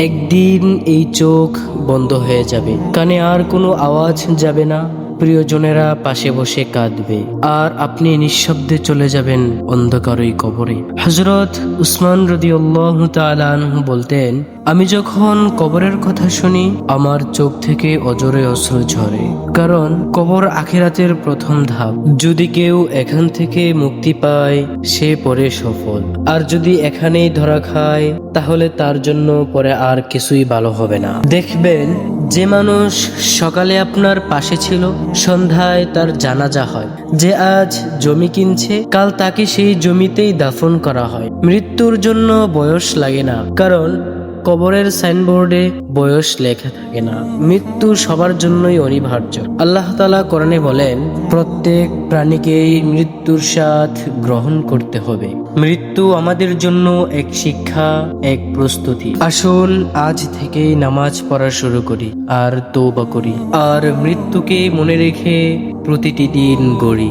একদিন এই চোখ বন্ধ হয়ে যাবে। কানে আর কোনো আওয়াজ যাবে না। প্রিয়জনেরা পাশে বসে কাঁদবে। আর আপনি নিঃশব্দে চলে যাবেন অন্ধকার ওই কবরে। হজরত উসমান রদি আল্লাহ বলতেন, আমি যখন কবরের কথা শুনি, আমার চোখ থেকে অজরে অশ্রু ঝরে। কারণ কবর আখিরাতের প্রথম ধাপ। যদি কেউ এখান থেকে মুক্তি পায়, সে পরে সফল। আর যদি এখানেই ধরা খায় তাহলে তার জন্য পরে আর কিছুই ভালো হবে না। দেখবেন, যে মানুষ সকালে আপনার পাশে ছিল, সন্ধ্যায় তার জানাজা হয়। যে আজ জমি কিনছে, কাল তাকে সেই জমিতেই দাফন করা হয়। মৃত্যুর জন্য বয়স লাগে না, কারণ কবরের সাইনবোর্ডে বয়স লেখা থাকে না। মৃত্যু সবার জন্যই অনিবার্য। আল্লাহ তালা কোরআনে বলেন, প্রত্যেক প্রাণীকেই মৃত্যুর স্বাদ গ্রহণ করতে হবে। মৃত্যু আমাদের জন্য এক শিক্ষা, এক প্রস্তুতি। আসুন, আজ থেকেই নামাজ পড়া শুরু করি, আর তৌবা করি। আর মৃত্যুকে মনে রেখে প্রতিটি দিন গড়ি।